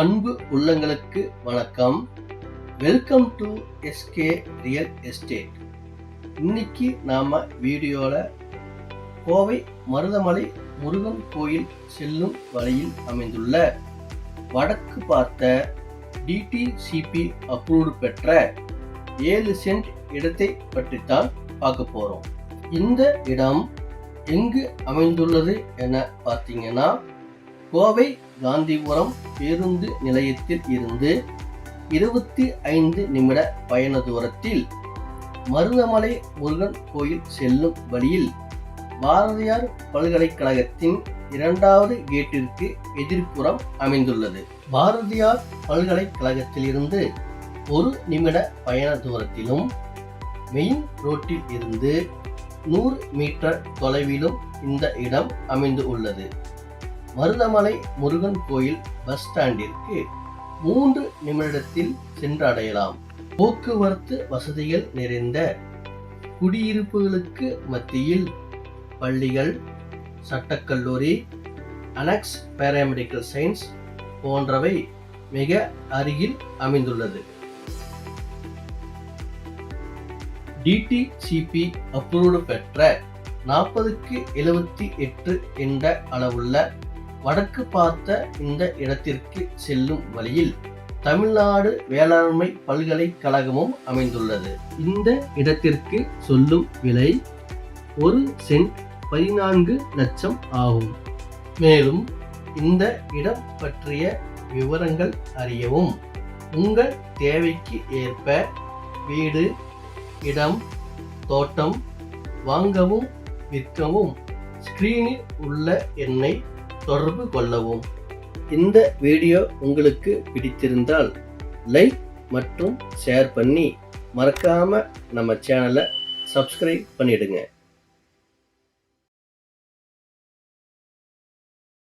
அன்பு உள்ளங்களுக்கு வணக்கம். Welcome to SK real estate இன்னைக்கு நாம வீடியோல கோவை மருதமலை முருகன் கோயில் செல்லும் வழியில் அமைந்துள்ள வடக்கு பார்த்த டிடிசிபி அப்ரூவ்டு பெற்ற ஏழு சென்ட் இடத்தை பற்றித்தான் பார்க்க போறோம். இந்த இடம் எங்கு அமைந்துள்ளது என பார்த்தீங்கன்னா கோவை காந்திபுரம் பேருந்து நிலையத்தில் இருந்து இருபத்தி ஐந்து நிமிட பயண தூரத்தில் மருதமலை முருகன் கோயில் செல்லும் வழியில் பாரதியார் பல்கலைக்கழகத்தின் இரண்டாவது கேட்டிற்கு எதிர்ப்புறம் அமைந்துள்ளது. பாரதியார் பல்கலைக்கழகத்திலிருந்து ஒரு நிமிட பயண தூரத்திலும் மெயின் ரோட்டில் இருந்து நூறு மீட்டர் தொலைவிலும் இந்த இடம் அமைந்து உள்ளது மருதமலை முருகன் கோயில் பஸ் ஸ்டாண்டிற்கு மூன்று நிமிடத்தில் சென்றடையலாம். போக்குவரத்து வசதிகள் நிறைந்த குடியிருப்புகளுக்கு மத்தியில் பள்ளிகள் சட்டக்கல்லூரி அனக்ஸ் பேராமெடிக்கல் சயின்ஸ் போன்றவை மிக அருகில் அமைந்துள்ளது. டிடிசிபி அப்ரூவ்டு பெற்ற நாற்பதுக்கு எழுபத்தி எட்டு என்ற அளவுள்ள வடக்கு பார்த்த இந்த இடத்திற்கு செல்லும் வழியில் தமிழ்நாடு வேளாண்மை பல்கலைக்கழகமும் அமைந்துள்ளது. இந்த இடத்திற்கு சொல்லும் விலை ஒரு சென்ட் பதினான்கு லட்சம் ஆகும். மேலும் இந்த இடம் பற்றிய விவரங்கள் அறியவும். உங்கள் தேவைக்கு ஏற்ப வீடு இடம் தோட்டம் வாங்கவும் விற்கவும் ஸ்கிரீனில் உள்ள எண்ணை தொடர்பு கொள்ளவும். இந்த வீடியோ உங்களுக்கு பிடித்திருந்தால் லைக் மற்றும் ஷேர் பண்ணி மறக்காமல் நம்ம சேனலை சப்ஸ்கிரைப் பண்ணிவிடுங்க